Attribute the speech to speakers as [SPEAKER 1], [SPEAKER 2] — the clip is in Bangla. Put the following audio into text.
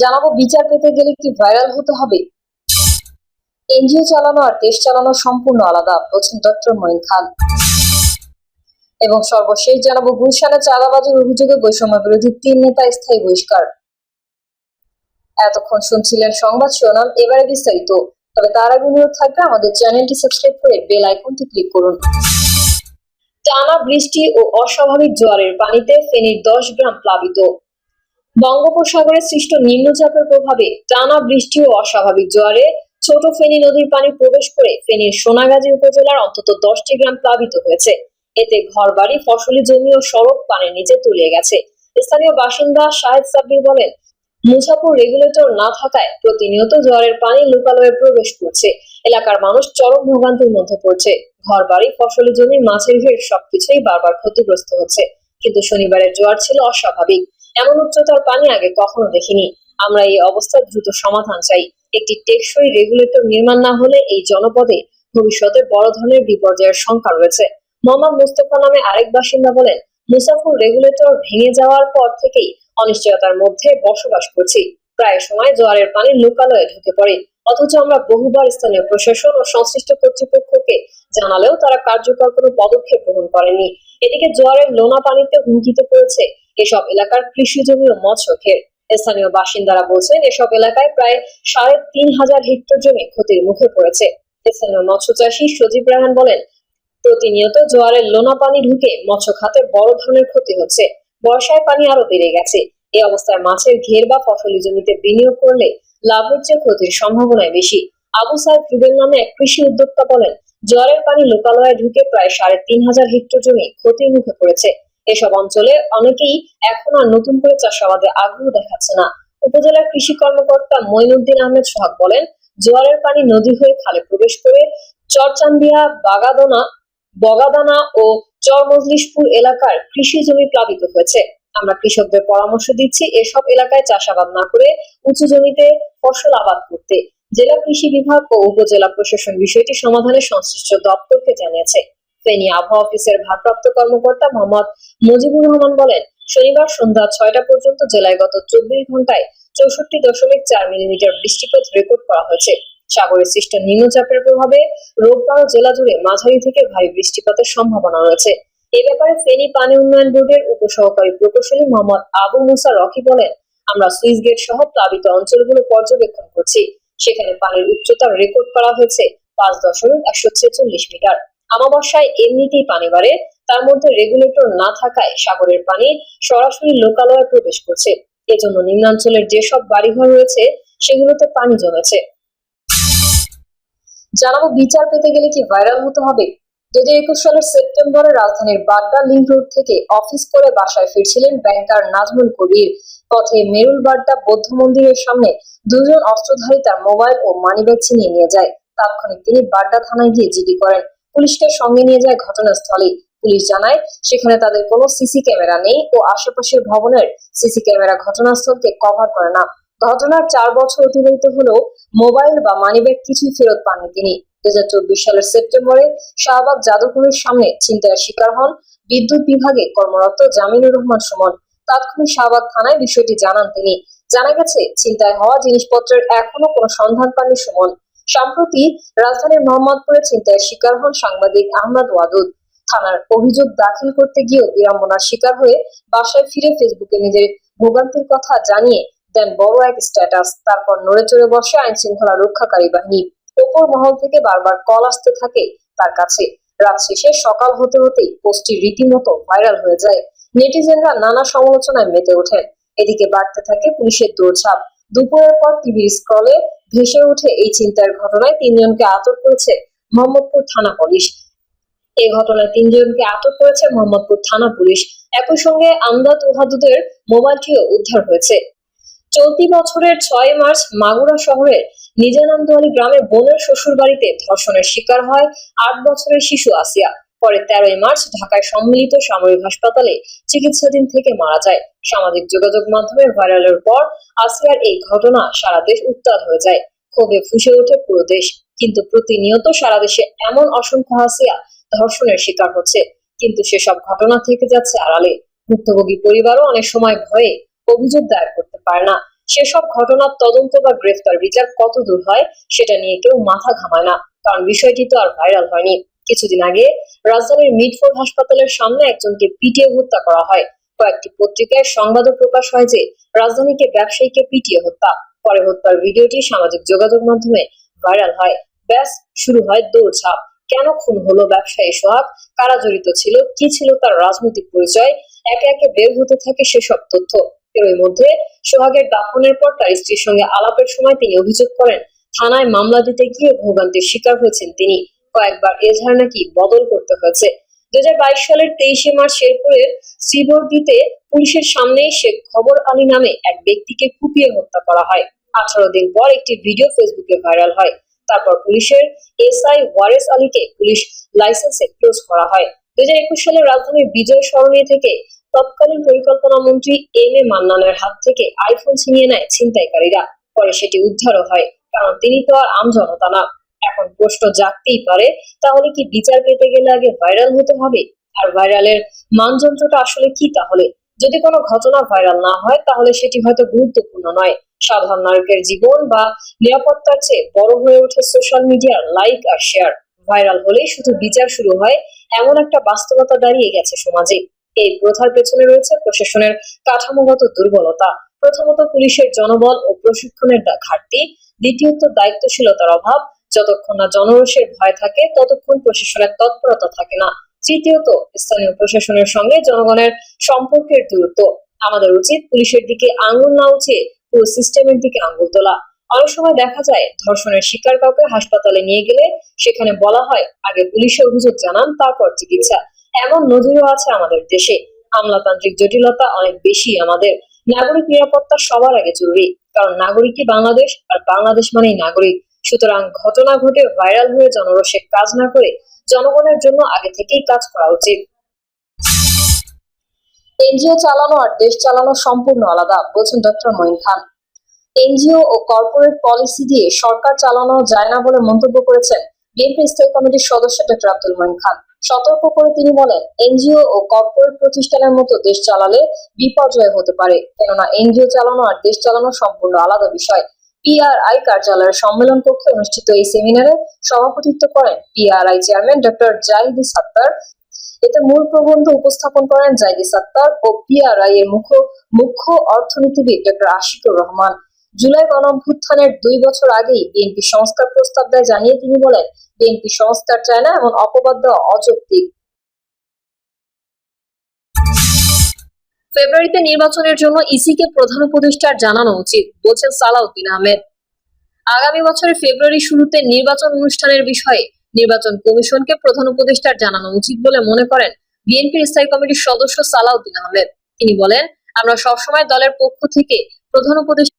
[SPEAKER 1] জানাব, বিচার পেতে গেলে কি ভাইরাল হতে হবে? এনজিও চালানো আর দেশ চালানো সম্পূর্ণ আলাদা, বলছেন ডক্টর মঈন খান। এবং সর্বশেষ জানাব, গুলশানে চাঁদাবাজির অভিযোগে বৈষম্য বিরোধী তিন নেতা স্থায়ী বহিষ্কার। এতক্ষণ শুনছিলেন সংবাদ শিরোনাম, এবারে বিস্তারিত। তবে তার আগে অনুরোধ থাকবে, আমাদের চ্যানেলটি সাবস্ক্রাইব করে বেল আইকনটি ক্লিক করুন। টানা বৃষ্টি ও অস্বাভাবিক জোয়ারের পানিতে ফেনীর দশ গ্রাম প্লাবিত। বঙ্গোপসাগরে সৃষ্ট নিম্নচাপের প্রভাবে টানা বৃষ্টি ও অস্বাভাবিক জোয়ারে ছোট ফেনী নদীর পানি প্রবেশ করে ফেনীর সোনাগাজী উপজেলার অন্তত দশটি গ্রাম প্লাবিত হয়েছে। এতে ঘরবাড়ি, ফসলি জমি ও সড়ক পানির নিচে তলিয়ে গেছে। স্থানীয় বাসিন্দা শাহেদ সাব্বির বলেন মুসাপুর রেগুলেটর না থাকায় প্রতিনিয়ত জোয়ারের পানি লোকালয়ে প্রবেশ করছে। এলাকার মানুষ চরম ভোগান্তির মধ্যে পড়ছে। ঘর বাড়ি ফসলি জমি, মাছের ভিড় সবকিছুই বারবার ক্ষতিগ্রস্ত হচ্ছে। কিন্তু শনিবারের জোয়ার ছিল অস্বাভাবিক। এমন উচ্চতার পানি আগে কখনো দেখিনি। আমরা এই অবস্থার দ্রুত সমাধান চাই। একটি টেকসই রেগুলেটর নির্মাণ না হলে এই জনপদে ভবিষ্যতে বড় ধরনের বিপর্যয়ের শঙ্কা রয়েছে। মোহাম্মদ মুস্তফা নামে আরেক বাসিন্দা বলেন, মুসাফুর রেগুলেটর ভেঙে যাওয়ার পর থেকেই অনিশ্চয়তার মধ্যে বসবাস করছি। প্রায় সময় জোয়ারের পানি লোকালয়ে ঢুকে পড়ে। অথচ আমরা বহুবার স্থানীয় প্রশাসন ও সংশ্লিষ্ট কর্তৃপক্ষকে জানালেও তারা কার্যকর কোনো পদক্ষেপ গ্রহণ করেনি। এদিকে জোয়ারের লোনা পানিতে হুমকিতে পড়েছে এসব এলাকার কৃষি জমি ও মৎস্য ক্ষেত। স্থানীয় বাসিন্দারা বলছেন, এসব এলাকায় প্রায় সাড়ে তিন হাজার হেক্টর জমি ক্ষতির মুখে পড়েছে। স্থানীয় মৎস্য চাষী সজীব রায়হান বলেন, প্রতিনিয়ত জোয়ারের লোনা পানি ঢুকে মৎস্য খাতে বড় ধরনের ক্ষতি হচ্ছে। বর্ষায় পানি আরও বেড়ে গেছে। এই অবস্থায় মাছের ঘের বা ফসলি জমিতে বিনিয়োগ করলে লাভের চেয়ে ক্ষতির সম্ভাবনায় বেশি। আবু সাহেব রুবেল নামে এক কৃষি উদ্যোক্তা বলেন, জোয়ারের পানি লোকালয়ে ঢুকে প্রায় সাড়ে তিন হাজার হেক্টর জমি ক্ষতির মুখে পড়েছে। এসব অঞ্চলে অনেকেই এখন আর নতুন করে চাষাবাদে আগ্রহ দেখাচ্ছে না। উপজেলার কৃষি কর্মকর্তা মঈনুদ্দিন আহমেদ সোহাগ বলেন, জোয়ারের পানি নদী হয়ে খালে প্রবেশ করে চরচান্দিয়া, বাগাদনা, বগাদানা ও চরমজলিশপুর এলাকার কৃষি জমি প্লাবিত হয়েছে। আমরা কৃষকদের পরামর্শ দিচ্ছি এসব এলাকায় চাষাবাদ না করে উঁচু জমিতে ফসল আবাদ করতে। জেলা কৃষি বিভাগ ও উপজেলা প্রশাসন বিষয়টি সমাধানে সংশ্লিষ্ট দপ্তরকে জানিয়েছে। ফেনী আবহাওয়া অফিসের ভারপ্রাপ্ত কর্মকর্তা মোহাম্মদ মুজিবুর রহমান বলেন, শনিবার সন্ধ্যা ছয়টা পর্যন্ত জেলায় গত চব্বিশ ঘন্টায় চৌষট্টি দশমিক চার মিলিমিটার বৃষ্টিপাত রেকর্ড করা হয়েছে। সাগরে সৃষ্ট নিম্নচাপের প্রভাবে রোববার জেলা জুড়ে মাঝারি থেকে ভারী বৃষ্টিপাতের সম্ভাবনা রয়েছে। এ ব্যাপারে ফেনী পানি উন্নয়ন বোর্ডের উপসহকারী প্রকৌশলী মোহাম্মদ আবু মুসা রকি বলেন, আমরা সুইস গেট সহ প্লাবিত অঞ্চলগুলো পর্যবেক্ষণ করছি। সেখানে পানির উচ্চতা রেকর্ড করা হয়েছে পাঁচ দশমিক একশো ছেচল্লিশ মিটার। আমাবস্যায় এমনিতেই পানি বাড়ে, তার মধ্যে রেগুলেটর না থাকায় সাগরের পানি সরাসরি লোকালয়ে প্রবেশ করছে। এজন্য নিম্নাঞ্চলের যেসব বাড়িঘর রয়েছে, সেগুলোতে পানি জমেছে। জানাব, বিচার পেতে গেলে কি ভাইরাল হতে হবে? দু একুশ সালের সেপ্টেম্বরে রাজধানীর বাড্ডা লিঙ্ক রোড থেকে অফিস করে বাসায় ফিরছিলেন ব্যাংকার নাজমুল কবির। পথে মেরুল বাড্ডা বৌদ্ধ মন্দিরের সামনে দুজন অস্ত্রধারী তার মোবাইল ও মানিব্যাগ ছিনিয়ে নিয়ে যায়। তাৎক্ষণিক তিনি বাড্ডা থানায় গিয়ে জিডি করেন। পুলিশকে সঙ্গে নিয়ে যায় ঘটনাস্থলে। পুলিশ জানায়, সেখানে তাদের কোনো সিসি ক্যামেরা নেই ও আশেপাশের ভবনের সিসি ক্যামেরা ঘটনাস্থলকে কভার করে না। ঘটনার চার বছর অতিবাহিত হলেও মোবাইল বা মানিব্যাগ কিছুই ফেরত পাননি তিনি। দুই হাজার চব্বিশ সালের সেপ্টেম্বরে শাহবাগ জাদুঘরের সামনে ছিনতাইয়ের শিকার হন বিদ্যুৎ বিভাগে কর্মরত জামিনুর রহমান সুমন। তাৎক্ষণিক শাহবাগ থানায় বিষয়টি জানান তিনি। জানা গেছে, ছিনতাই হওয়া জিনিসপত্রের এখনও কোনো সন্ধান পাননি সুমন। সম্প্রতি রাজধানীর মোহাম্মদপুরে ছিনতাইয়ের শিকার হন সাংবাদিক আহমদ ওয়াদুদ। থানার অভিযোগ দাখিল করতে গিয়েও বিড়ম্বনার শিকার হয়ে বাসায় ফিরে ফেসবুকে নিজের ভোগান্তির কথা জানিয়ে দেন বড় এক স্ট্যাটাস। তারপর নড়ে চড়ে বসে আইন শৃঙ্খলা রক্ষাকারী বাহিনী ওপর মহল থেকে বারবার কল আসতে থাকে তার কাছে। রাত শেষে সকাল হতে হতেই পোস্টটি রীতিমতো ভাইরাল হয়ে যায়। নেটিজেনরা নানা সমালোচনায় মেতে ওঠেন। এদিকে বাড়তে থাকে পুলিশের দৌড়ঝাঁপ। দুপুরের পর টিভির স্ক্রলে ভেসে ওঠে এই চিন্তার ঘটনায় তিনজনকে আটক করেছে মোহাম্মদপুর থানা পুলিশ। এই ঘটনায় তিনজনকে আটক করেছে মোহাম্মদপুর থানা পুলিশ। একই সঙ্গে আমদাদ ওহাদুদের মোবাইলটিও উদ্ধার হয়েছে। চলতি বছরের ছয় মার্চ মাগুরা শহরের নিজানন্দওয়ালি গ্রামে বোনের শ্বশুর বাড়িতে ধর্ষণের শিকার হয় আট বছরের শিশু আসিয়া। পরে তেরোই মার্চ ঢাকায় সম্মিলিত সামরিক হাসপাতালে চিকিৎসাধীন থেকে মারা যায়। সামাজিক যোগাযোগ মাধ্যমে ভাইরালের পর আসিয়ার এই ঘটনা সারা দেশ উত্তাল হয়ে যায়। ক্ষোভে ফুসে ওঠে পুরো দেশ। কিন্তু প্রতিনিয়ত সারা দেশে এমন অসংখ্য হাসিয়া ধর্ষণের শিকার হচ্ছে। কিন্তু সেসব ঘটনা থেকে যাচ্ছে আড়ালে। ভুক্তভোগী পরিবারও অনেক সময় ভয়ে অভিযোগ দায়ের করতে পারে না। সেসব ঘটনার তদন্ত বা গ্রেফতার বিচার কত দূর হয়, সেটা নিয়ে কেউ মাথা ঘামায় না। কারণ বিষয়টি তো আর ভাইরাল হয়নি। কিছুদিন আগে রাজধানীর মিডফোর্ড হাসপাতালের সামনে একজনকে পিটিয়ে হত্যা করা হয়। কয়েকটি পত্রিকায় সংবাদও প্রকাশ হয় যে রাজধানীকে ব্যবসায়ীকে পিটিয়ে হত্যা। পরে হত্যার ভিডিওটি সামাজিক যোগাযোগ মাধ্যমে ভাইরাল হয়। ব্যাস, শুরু হয় দৌড়ঝাঁপ। কেন খুন হলো ব্যবসায়ী সোহাগ? কারা জড়িত ছিল? কি ছিল তার রাজনৈতিক পরিচয়? একে একে বের হতে থাকে সেসব তথ্য। এর মধ্যে সোহাগের দাফনের পর তার স্ত্রীর সঙ্গে আলাপের সময় তিনি অভিযোগ করেন, থানায় মামলা দিতে গিয়ে ভোগান্তির শিকার হয়েছেন তিনি। কয়েকবার এজাহার নাকি বদল করতে হয়েছে? দুই হাজার বাইশ সালের তেইশে মার্চ শেরপুরের শ্রীবর্দিতে পুলিশের সামনে শেখ খবর আলী নামে এক ব্যক্তিকে কুপিয়ে হত্যা করা হয়। আঠারো দিন পর একটি ভিডিও ফেসবুকে ভাইরাল হয়। তারপর পুলিশের এসআই ওয়ারেস আলীকে পুলিশ লাইসেন্সে ক্লোজ করা হয়। দু হাজার একুশ সালে রাজধানীর বিজয় সরণি থেকে তৎকালীন পরিকল্পনা মন্ত্রী এম এ মান্নানের হাত থেকে আইফোন ছিনিয়ে নেয় ছিনতাইকারীরা। পরে সেটি উদ্ধারও হয়, কারণ তিনি তো আর আমজনতা না। এখন প্রশ্ন জাগতেই পারে, তাহলে কি বিচার পেতে গেলে আগে ভাইরাল হতে হবে? আর ভাইরালের মানযন্ত্রটা আসলে কি তাহলে? যদি কোনো ঘটনা ভাইরাল না হয়, তাহলে সেটি হয়তো গুরুত্বপূর্ণ নয়। সাধারণ নাগরিকের জীবন বা নিরাপত্তার চেয়ে বড় হয়ে ওঠে সোশ্যাল মিডিয়ার লাইক আর শেয়ার ভাইরাল হলেই শুধু বিচার শুরু হয়, এমন একটা বাস্তবতা দাঁড়িয়ে গেছে সমাজে। এই প্রথার পেছনে রয়েছে প্রশাসনের কাঠামোগত দুর্বলতা। প্রথমত পুলিশের জনবল ও প্রশিক্ষণের ঘাটতি। দ্বিতীয়ত দায়িত্বশীলতার অভাব। যতক্ষণ না জনরোষের ভয় থাকে, ততক্ষণ প্রশাসনের তৎপরতা থাকে না। তৃতীয়ত, স্থানীয় প্রশাসনের সঙ্গে জনগণের সম্পর্কের দূরত্ব। আমাদের উচিত পুলিশের দিকে আঙুল না উচিয়ে পুরো সিস্টেমের দিকে আঙুল তোলা। অনেক সময় দেখা যায়, ধর্ষণের শিকার কাউকে হাসপাতালে নিয়ে গেলে সেখানে বলা হয়, আগে পুলিশে অভিযোগ জানান, তারপর চিকিৎসা। এমন নজিরও আছে আমাদের দেশে। আমলাতান্ত্রিক জটিলতা অনেক বেশি আমাদের। নাগরিক নিরাপত্তা সবার আগে জরুরি, কারণ নাগরিকই বাংলাদেশ, আর বাংলাদেশ মানেই নাগরিক। সুতরাং ঘটনা ঘটে ভাইরাল হয়ে জনরোষে কাজ না করে জনগণের জন্য আগে থেকেই কাজ করা উচিত। এনজিও চালানো আর দেশ চালানো সম্পূর্ণ আলাদা, বলছেন ডক্টর মঈন খান। এনজিও ও কর্পোরেট পলিসি দিয়ে সরকার চালানো যায় না বলে মন্তব্য করেছেন বিএনপি স্থায়ী কমিটির সদস্য ডক্টর আব্দুল মঈন খান। সতর্ক করে তিনি বলেন, এনজিও ও কর্পোরেট প্রতিষ্ঠানের মতো দেশ চালালে বিপর্যয় হতে পারে, কেননা এনজিও চালানো আর দেশ চালানো সম্পূর্ণ আলাদা বিষয়। পিআরআই কার্যালয়ের সম্মেলন কক্ষে অনুষ্ঠিত এই সেমিনারে সভাপতিত্ব করেন PRI chairman doctor Zaidi Sattar এতে মূল প্রবন্ধ উপস্থাপন করেন জাইদি সাত্তার ও পিআরআই এর মুখ্য মুখ্য অর্থনীতিবিদ ডক্টর আশিকুর রহমান। জুলাই গণঅভ্যুত্থানের দুই বছর আগেই বিএনপি সংস্কার প্রস্তাব দেয় জানিয়ে তিনি বলেন, বিএনপি সংস্কার চায় না এমন অপবাদ দেওয়া অযৌক্তিক। ফেব্রুয়ারিতে নির্বাচনের জন্য ইসিকে প্রধান উপদেষ্টার জানানো উচিত, বলছেন সালাউদ্দিন আহমেদ। আগামী বছরের ফেব্রুয়ারি শুরুতে নির্বাচন অনুষ্ঠানের বিষয়ে নির্বাচন কমিশনকে প্রধান উপদেষ্টার জানানো উচিত বলে মনে করেন বিএনপির স্থায়ী কমিটির সদস্য সালাউদ্দিন আহমেদ। তিনি বলেন, আমরা সবসময় দলের পক্ষ থেকে প্রধান উপদেষ্টা